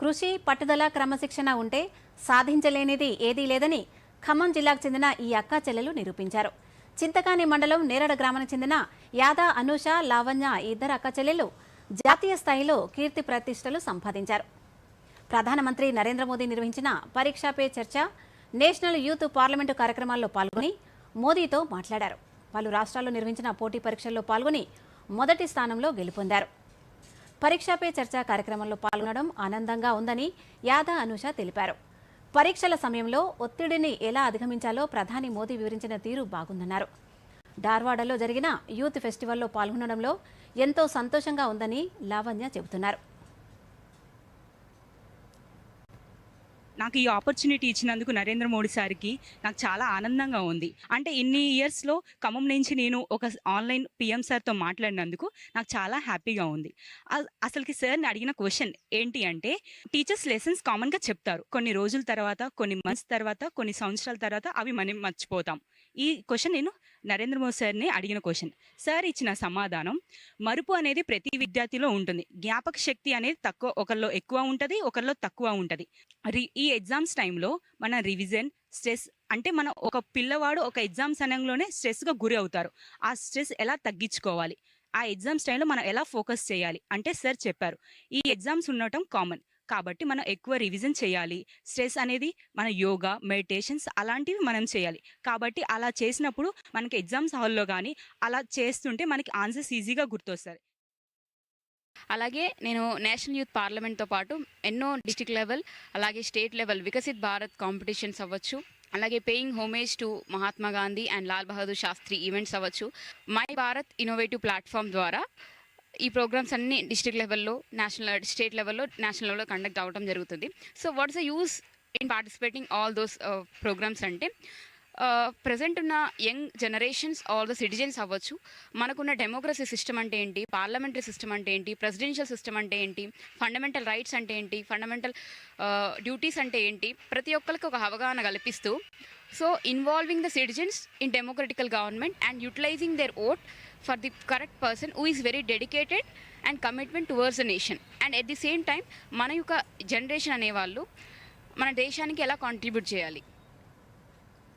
కృషి పట్టుదల క్రమశిక్షణ ఉంటే సాధించలేనిది ఏదీ లేదని ఖమ్మం జిల్లాకు చెందిన ఈ అక్కా చెల్లెలు నిరూపించారు. చింతకాని మండలం నేరడ గ్రామానికి చెందిన యాదా అనూష లావణ్య ఇద్దరు అక్క చెల్లెలు జాతీయ స్థాయిలో కీర్తి ప్రతిష్టలు సంపాదించారు. ప్రధానమంత్రి నరేంద్ర మోదీ నిర్వహించిన పరీక్షా పే చర్చ నేషనల్ యూత్ పార్లమెంటు కార్యక్రమాల్లో పాల్గొని మోదీతో మాట్లాడారు. పలు రాష్ట్రాల్లో నిర్వహించిన పోటీ పరీక్షల్లో పాల్గొని మొదటి స్థానంలో గెలుపొందారు. పరీక్షా పే చర్చ కార్యక్రమంలో పాల్గొనడం ఆనందంగా ఉందని యాదా అనూష తెలిపారు. పరీక్షల సమయంలో ఒత్తిడిని ఎలా అధిగమించాలో ప్రధాని మోదీ వివరించిన తీరు బాగుందన్నారు. డార్వాడలో జరిగిన యూత్ ఫెస్టివల్లో పాల్గొనడంలో ఎంతో సంతోషంగా ఉందని లావణ్య చెబుతున్నారు. నాకు ఈ ఆపర్చునిటీ ఇచ్చినందుకు నరేంద్ర మోడీ సార్కి నాకు చాలా ఆనందంగా ఉంది. అంటే ఇన్ని ఇయర్స్లో ఖమ్మం నుంచి నేను ఒక ఆన్లైన్ పిఎం సార్తో మాట్లాడినందుకు నాకు చాలా హ్యాపీగా ఉంది. అసలుకి సార్ని అడిగిన క్వశ్చన్ ఏంటి అంటే టీచర్స్ లెసన్స్ కామన్గా చెప్తారు. కొన్ని రోజుల తర్వాత కొన్ని మంత్స్ తర్వాత కొన్ని సంవత్సరాల తర్వాత అవి మనం మర్చిపోతాం. ఈ క్వశ్చన్ నేను నరేంద్ర మోదీ సార్ని అడిగిన క్వశ్చన్ సార్ ఇచ్చిన సమాధానం మరుపు అనేది ప్రతి విద్యార్థిలో ఉంటుంది. జ్ఞాపక శక్తి అనేది తక్కువ ఒకరిలో ఎక్కువ ఉంటుంది ఒకరిలో తక్కువ ఉంటుంది. రి- ఈ ఎగ్జామ్స్ టైంలో మన రివిజన్ స్ట్రెస్ అంటే మన ఒక పిల్లవాడు ఒక ఎగ్జామ్ సమయంలోనే స్ట్రెస్గా గురి అవుతారు. ఆ స్ట్రెస్ ఎలా తగ్గించుకోవాలి? ఆ ఎగ్జామ్స్ టైంలో మనం ఎలా ఫోకస్ చేయాలి? అంటే సార్ చెప్పారు. ఈ ఎగ్జామ్స్ ఉండటం కామన్ కాబట్టి మనం ఎక్కువ రివిజన్ చేయాలి. స్ట్రెస్ అనేది మన యోగా మెడిటేషన్స్ అలాంటివి మనం చేయాలి. కాబట్టి అలా చేసినప్పుడు మనకి ఎగ్జామ్స్ హాల్లో కానీ అలా చేస్తుంటే మనకి ఆన్సర్స్ ఈజీగా గుర్తొస్తాయి. అలాగే నేను నేషనల్ యూత్ పార్లమెంట్తో పాటు ఎన్నో డిస్టిక్ లెవెల్ అలాగే state level Viksit Bharat competitions అవ్వచ్చు. అలాగే paying homage to Mahatma Gandhi and Lal Bahadur Shastri events అవ్వచ్చు. మై భారత్ ఇన్నోవేటివ్ ప్లాట్ఫామ్ ద్వారా ఈ ప్రోగ్రామ్స్ అన్ని డిస్ట్రిక్ట్ లెవెల్లో నేషనల్ స్టేట్ లెవెల్లో నేషనల్ లెవెల్లో కండక్ట్ అవ్వడం జరుగుతుంది. So what's the use in participating all those programmes అంటే uh, ప్రజెంట్ ఉన్న young generations all the citizens అవ్వచ్చు. మనకున్న డెమోక్రసీ సిస్టమ్ అంటే ఏంటి? పార్లమెంటరీ సిస్టమ్ అంటే ఏంటి? ప్రెసిడెన్షియల్ సిస్టమ్ అంటే ఏంటి? ఫండమెంటల్ రైట్స్ అంటే ఏంటి? ఫండమెంటల్ డ్యూటీస్ uh, అంటే ఏంటి? ప్రతి ఒక్కరికి ఒక అవగాహన కల్పిస్తూ so involving the citizens in democratical government and utilising their vote for the correct person who is very dedicated and commitment towards the nation and at the same time మన యొక్క generation అనేవాళ్ళు మన దేశానికి ఎలా కాంట్రిబ్యూట్ చేయాలి?